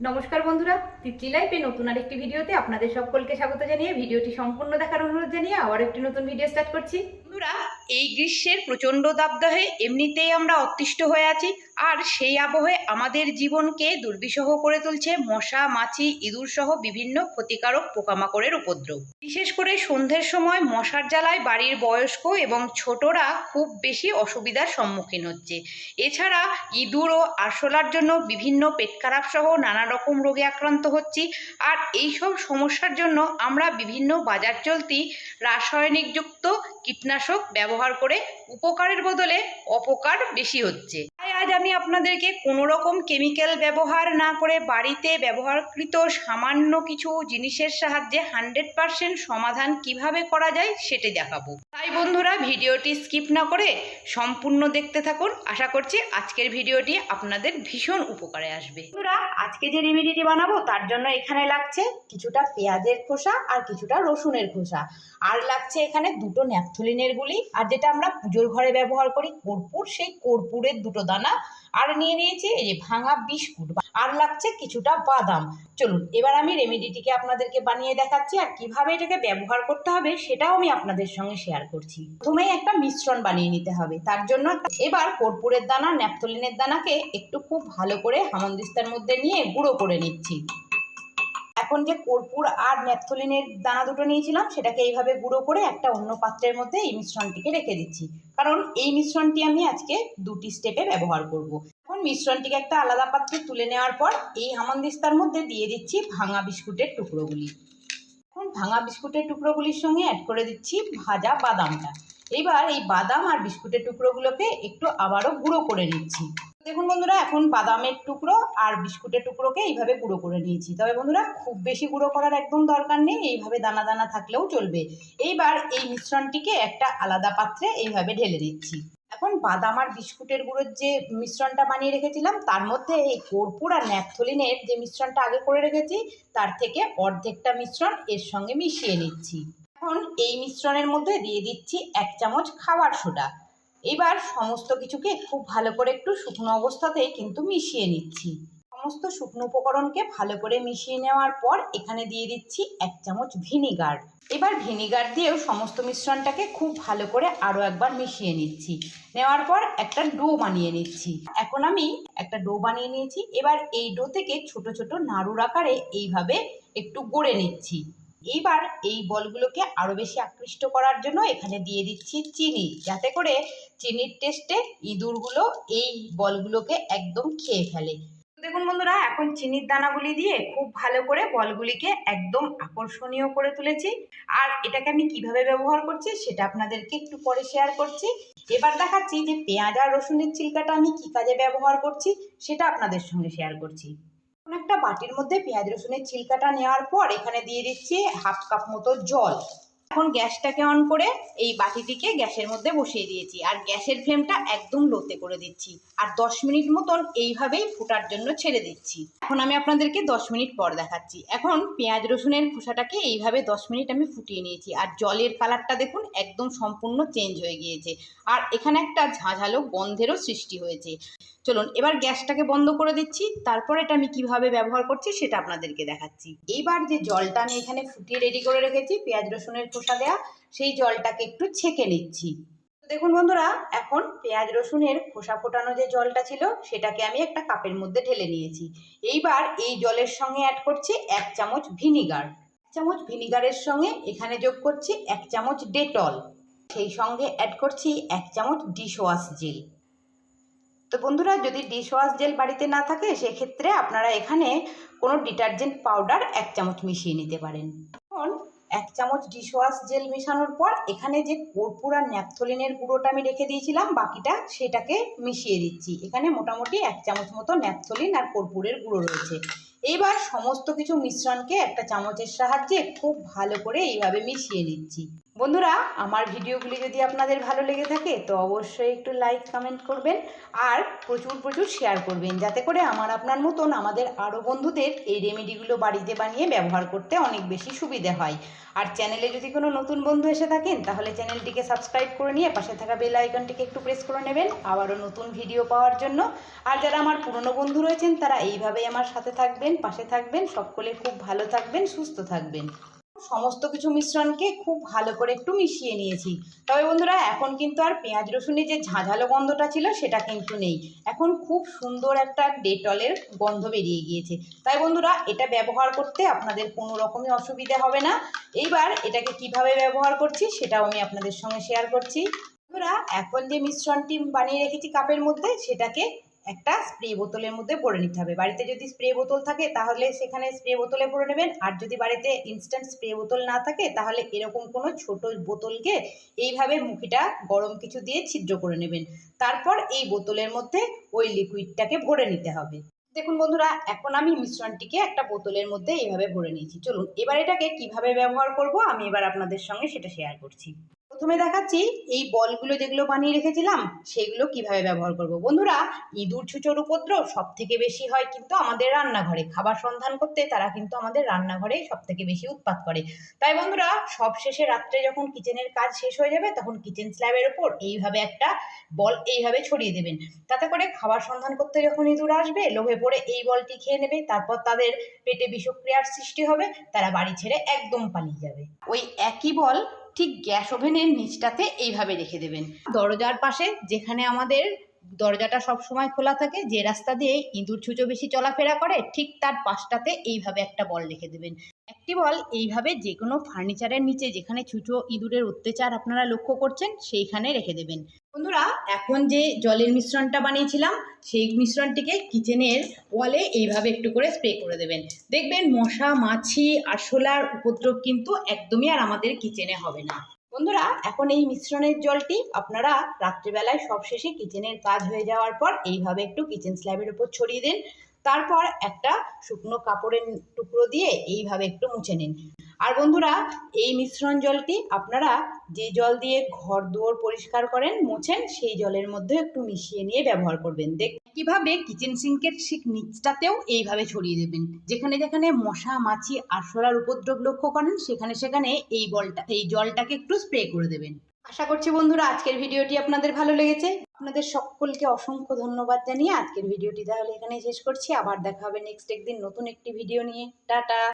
নমস্কার বন্ধুরা, তিতলি লাইফে নতুন আরেকটি ভিডিওতে আপনাদের সকলকে স্বাগত জানিয়ে ভিডিওটি সম্পূর্ণ দেখার অনুরোধ জানিয়ে আবার একটি নতুন ভিডিও স্টার্ট করছি। বন্ধুরা, এই গ্রীষ্মের প্রচণ্ড দাবদাহে এমনিতেই আমরা অতিষ্ঠ হয়ে আছি, আর সেই আবহে আমাদের জীবনকে দুর্বিষহ করে তুলছে মশা, মাছি, ইঁদুর সহ বিভিন্ন ক্ষতিকারক পোকামাকড়ের উপদ্রব। বিশেষ করে সন্ধ্যের সময় মশার জ্বালায় বাড়ির বয়স্ক এবং ছোটরা খুব বেশি অসুবিধার সম্মুখীন হচ্ছে। এছাড়া ইঁদুর ও আরশোলার জন্য বিভিন্ন পেট খারাপ সহ নানা রকম রোগে আক্রান্ত হচ্ছি। আর এইসব সমস্যার জন্য আমরা বিভিন্ন বাজার চলতি রাসায়নিকযুক্ত কীটনাশক ব্যবহার করে উপকারের বদলে অপকার বেশি হচ্ছে। তাই আজ আমি আপনাদেরকে কোনো রকম কেমিক্যাল ব্যবহার না করে বাড়িতে ব্যবহারকৃত সামান্য কিছু জিনিসের সাহায্যে হান্ড্রেড পারসেন্ট সমাধান কীভাবে করা যায় সেটি দেখাবো। তাই বন্ধুরা, ভিডিওটি স্কিপ না করে সম্পূর্ণ দেখতে থাকুন। আশা করছি আজকের ভিডিওটি আপনাদের ভীষণ উপকারে আসবে। বন্ধুরা, আজকে যে রেমেডিটি বানাবো তার জন্য এখানে লাগছে কিছুটা পেঁয়াজের খোসা আর কিছুটা রসুনের খোসা। আর লাগছে এখানে দুটো ন্যাপথলিনের গুলি। আর যেটা আমরা পুজোর ঘরে ব্যবহার করি কর্পূর, সেই কর্পূরের দুটো দানা আর নিয়ে নিয়েছি এই যে ভাঙা বিস্কুট। আর লাগছে কিছুটা বাদাম। চলুন, এবার আমি রেমেডিটিকে আপনাদেরকে বানিয়ে দেখাচ্ছি আর কীভাবে এটাকে ব্যবহার করতে হবে সেটাও আমি আপনাদের সঙ্গে শেয়ার করছি। প্রথমেই একটা মিশ্রণ বানিয়ে নিতে হবে। তার জন্য এবার কর্পূরের দানা, ন্যাপথলিনের দানাকে একটু খুব ভালো করে হামন্দিস্তার মধ্যে নিয়ে গুঁড়ো করে নিচ্ছি। এখন যে কর্পূর আর ন্যাপথলিনের দানা দুটো নিয়েছিলাম, সেটাকে এইভাবে গুঁড়ো করে একটা অন্য পাত্রের মধ্যে এই মিশ্রণটিকে রেখে দিচ্ছি। কারণ এই মিশ্রণটি আমি আজকে দুটি স্টেপে ব্যবহার করব। এখন মিশ্রণটিকে একটা আলাদা পাত্রে তুলে নেওয়ার পর এই হামানদিস্তার মধ্যে দিয়ে দিচ্ছি ভাঙা বিস্কুটের টুকরোগুলি। এখন ভাঙা বিস্কুটের টুকরোগুলির সঙ্গে অ্যাড করে দিচ্ছি ভাজা বাদামটা। এবার এই বাদাম আর বিস্কুটের টুকরোগুলোকে একটু আবারও গুঁড়ো করে নিচ্ছি। দেখুন বন্ধুরা, এখন বাদামের টুকরো আর বিস্কুটের টুকরোকে এইভাবে গুঁড়ো করে নিয়েছি। তবে বন্ধুরা, খুব বেশি গুঁড়ো করার একদম দরকার নেই, এইভাবে দানা দানা থাকলেও চলবে। এইবার এই মিশ্রণটিকে একটা আলাদা পাত্রে এইভাবে ঢেলে দিচ্ছি। এখন বাদাম আর বিস্কুটের গুঁড়োর যে মিশ্রণটা বানিয়ে রেখেছিলাম, তার মধ্যে এই কর্পূর আর ন্যাপথলিনের যে মিশ্রণটা আগে করে রেখেছি, তার থেকে অর্ধেকটা মিশ্রণ এর সঙ্গে মিশিয়ে নিচ্ছি। এখন এই মিশ্রণের মধ্যে দিয়ে দিচ্ছি এক চামচ খাবার সোডা। এবার সমস্ত কিছুকে খুব ভালো করে একটু শুকনো অবস্থাতেই কিন্তু মিশিয়ে নিচ্ছি। সমস্ত শুকনো উপকরণকে ভালো করে মিশিয়ে নেওয়ার পর এখানে দিয়ে দিচ্ছি এক চামচ ভিনিগার। এবার ভিনিগার দিয়েও সমস্ত মিশ্রণটাকে খুব ভালো করে আরও একবার মিশিয়ে নিচ্ছি। নেওয়ার পর একটা ডো বানিয়ে নিচ্ছি। এখন আমি একটা ডো বানিয়ে নিয়েছি। এবার এই ডো থেকে ছোট ছোট নাড়ুর আকারে এইভাবে একটু গড়ে নিচ্ছি। এইবার এই বলগুলোকে আরও বেশি আকৃষ্ট করার জন্য এখানে দিয়ে দিচ্ছি চিনি। যাতে করে চিনির টেস্টে ইঁদুরগুলো এই বলগুলোকে একদম খেয়ে ফেলে। দেখুন বন্ধুরা, এখন চিনির দানাগুলি দিয়ে খুব ভালো করে বলগুলিকে একদম আকর্ষণীয় করে তুলেছি। আর এটাকে আমি কীভাবে ব্যবহার করছি সেটা আপনাদেরকে একটু পরে শেয়ার করছি। এবার দেখাচ্ছি যে পেঁয়াজ আর রসুনের চিল্কাটা আমি কী কাজে ব্যবহার করছি সেটা আপনাদের সঙ্গে শেয়ার করছি। একটা বাটির মধ্যে পেঁয়াজ রসুনের ছিলকাটা নেওয়ার পর এখানে দিয়ে দিচ্ছি হাফ কাপ মতো জল। এখন গ্যাসটাকে অন করে এই বাটিটিকে গ্যাসের মধ্যে বসিয়ে দিয়েছি। আর গ্যাসের ফ্লেমটা একদম লোতে করে দিচ্ছি। আর দশ মিনিট মতন এইভাবেই ফোটার জন্য ছেড়ে দিচ্ছি। এখন আমি আপনাদেরকে দশ মিনিট পর দেখাচ্ছি। এখন পেঁয়াজ রসুনের খোসাটাকে এইভাবে দশ মিনিট আমি ফুটিয়ে নিয়েছি। আর জলের কালারটা দেখুন, একদম সম্পূর্ণ চেঞ্জ হয়ে গিয়েছে। আর এখানে একটা ঝাঁঝালো গন্ধেরও সৃষ্টি হয়েছে। চলুন, এবার গ্যাসটাকে বন্ধ করে দিচ্ছি, তারপর এটা আমি কীভাবে ব্যবহার করছি সেটা আপনাদেরকে দেখাচ্ছি। এইবার যে জলটা আমি এখানে ফুটিয়ে রেডি করে রেখেছি, পেঁয়াজ, রসুনের খোসা দেওয়া সেই জলটাকে একটু ছেঁকে নিচ্ছি। দেখুন বন্ধুরা, এখন পেঁয়াজ, রসুনের খোসা ফোটানো যে জলটা ছিল, সেটাকে আমি একটা কাপের মধ্যে ঢেলে নিয়েছি। এইবার এই জলের সঙ্গে অ্যাড করছি এক চামচ ভিনিগার। এক চামচ ভিনিগারের সঙ্গে এখানে যোগ করছি এক চামচ ডেটল। সেই সঙ্গে অ্যাড করছি এক চামচ ডিশ ওয়াশ জেল। তো বন্ধুরা, যদি ডিশওয়াশ জেল বাড়িতে না থাকে, সেক্ষেত্রে আপনারা এখানে কোনো ডিটারজেন্ট পাউডার এক চামচ মিশিয়ে নিতে পারেন। এখন এক চামচ ডিশওয়াশ জেল মেশানোর পর, এখানে যে কর্পূর আর ন্যাপথলিনের গুঁড়োটা আমি রেখে দিয়েছিলাম, বাকিটা সেটাকে মিশিয়ে দিচ্ছি। এখানে মোটামুটি এক চামচ মতো ন্যাপথলিন আর কর্পূরের গুঁড়ো রয়েছে। এইবার সমস্ত কিছু মিশ্রণকে একটা চামচের সাহায্যে খুব ভালো করে এইভাবে মিশিয়ে নিচ্ছি। বন্ধুরা, আমার ভিডিওগুলি যদি আপনাদের ভালো লেগে থাকে, তো অবশ্যই একটু লাইক কমেন্ট করবেন আর প্রচুর প্রচুর শেয়ার করবেন। যাতে করে আমার আপনার মতন আমাদের আরও বন্ধুদের এই রেমেডিগুলো বাড়িতে বানিয়ে ব্যবহার করতে অনেক বেশি সুবিধে হয়। আর চ্যানেলে যদি কোনো নতুন বন্ধু এসে থাকেন, তাহলে চ্যানেলটিকে সাবস্ক্রাইব করে নিয়ে পাশে থাকা বেল আইকনটিকে একটু প্রেস করে নেবেন আবারও নতুন ভিডিও পাওয়ার জন্য। আর যারা আমার পুরনো বন্ধু রয়েছেন, তারা এইভাবেই আমার সাথে থাকবেন, পাশে থাকবেন। সকলে খুব ভালো থাকবেন, সুস্থ থাকবেন। সমস্ত কিছু মিশ্রণকে খুব ভালো করে একটু মিশিয়ে নিয়েছি। তবে বন্ধুরা, এখন কিন্তু আর পেঁয়াজ রসুনের যে ঝাঁঝালো গন্ধটা ছিল, সেটা কিন্তু নেই। এখন খুব সুন্দর একটা ডেটলের গন্ধ বেরিয়ে গিয়েছে। তাই বন্ধুরা, এটা ব্যবহার করতে আপনাদের কোনো রকমই অসুবিধা হবে না। এইবার এটাকে কীভাবে ব্যবহার করছি, সেটাও আমি আপনাদের সঙ্গে শেয়ার করছি। বন্ধুরা, এখন যে মিশ্রণটি বানিয়ে রেখেছি কাপের মধ্যে, সেটাকে একটা স্প্রে বোতলের মধ্যে ভরে নিতে হবে। বাড়িতে যদি স্প্রে বোতল থাকে, তাহলে সেখানে স্প্রে বোতলে ভরে নেবেন। আর যদি বাড়িতে ইনস্ট্যান্ট স্প্রে বোতল না থাকে, তাহলে এরকম কোনো ছোট বোতলকে এইভাবে মুখিটা গরম কিছু দিয়ে ছিদ্র করে নেবেন। তারপর এই বোতলের মধ্যে ওই লিকুইডটাকে ভরে নিতে হবে। দেখুন বন্ধুরা, এখন আমি মিশ্রণটিকে একটা বোতলের মধ্যে এইভাবে ভরে নিয়েছি। চলুন, এবার এটাকে কীভাবে ব্যবহার করব, আমি এবার আপনাদের সঙ্গে সেটা শেয়ার করছি। প্রথমে দেখাচ্ছি এই বলগুলো যেগুলো বানিয়ে রেখেছিলাম, সেগুলো কীভাবে ব্যবহার করব। বন্ধুরা, ইঁদুর ছুচোর উপদ্রব সব থেকে বেশি হয় কিন্তু আমাদের রান্নাঘরে। খাবার সন্ধান করতে তারা কিন্তু আমাদের রান্নাঘরেই সব থেকে বেশি উৎপাত করে। তাই বন্ধুরা সব শেষে রাত্রে যখন কিচেনের কাজ শেষ হয়ে যাবে, তখন কিচেন স্ল্যাবের ওপর এইভাবে একটা বল এইভাবে ছড়িয়ে দেবেন। তাতে করে খাবার সন্ধান করতে যখন ইঁদুর আসবে, লোভে পড়ে এই বলটি খেয়ে নেবে, তারপর তাদের পেটে বিষক্রিয়ার সৃষ্টি হবে, তারা বাড়ি ছেড়ে একদম পালিয়ে যাবে। ওই একই বল ঠিক গ্যাস ওভেনের নিচটাতে এইভাবে রেখে দেবেন। দরজার পাশে, যেখানে আমাদের দরজাটা সব সময় খোলা থাকে, যে রাস্তা দিয়ে ইঁদুর ছুঁচো বেশি চলাফেরা করে, ঠিক তার পাশটাতে এইভাবে একটা বল রেখে দেবেন। একটি বল এইভাবে যে কোনো ফার্নিচারের নিচে, যেখানে ছুঁচো ইঁদুরের অত্যাচার আপনারা লক্ষ্য করছেন, সেইখানে রেখে দেবেন। বন্ধুরা, এখন যে জলের মিশ্রণটা বানিয়েছিলাম, সেই মিশ্রণটিকে কিচেনের ওয়ালে এইভাবে একটু করে স্প্রে করে দেবেন। দেখবেন মশা, মাছি আরশোলার উপদ্রব কিন্তু একদমই আর আমাদের কিচেনে হবে না। বন্ধুরা, এখন এই মিশ্রণের জলটি আপনারা রাত্রিবেলায় সবশেষে কিচেনের কাজ হয়ে যাওয়ার পর এইভাবে একটু কিচেন স্ল্যাবের উপর ছড়িয়ে দিন। তারপর একটা শুকনো কাপড়ের টুকরো দিয়ে এইভাবে একটু মুছে নিন। আর বন্ধুরা, এই মিশ্রণ জলটি আপনারা যে জল দিয়ে ঘর দুয়ার পরিষ্কার করেন, মুছেন, সেই জলের মধ্যে একটু মিশিয়ে নিয়ে ব্যবহার করবেন। দেখ কীভাবে কিচেন সিঙ্কের ঠিক নিচটাতেও এইভাবে ছড়িয়ে দেবেন। যেখানে যেখানে মশা, মাছি, আরশোলার উপদ্রব লক্ষ্য করেন, সেখানে সেখানে এই বলটা, এই জলটাকে একটু স্প্রে করে দেবেন। আশা করছি বন্ধুরা আজকের ভিডিওটি আপনাদের ভালো লেগেছে। আপনাদের সকলকে অসংখ্য ধন্যবাদ জানিয়ে আজকের ভিডিওটি তাহলে এখানে শেষ করছি। আবার দেখা হবে নেক্সট একদিন নতুন একটি ভিডিও নিয়ে। টাটা!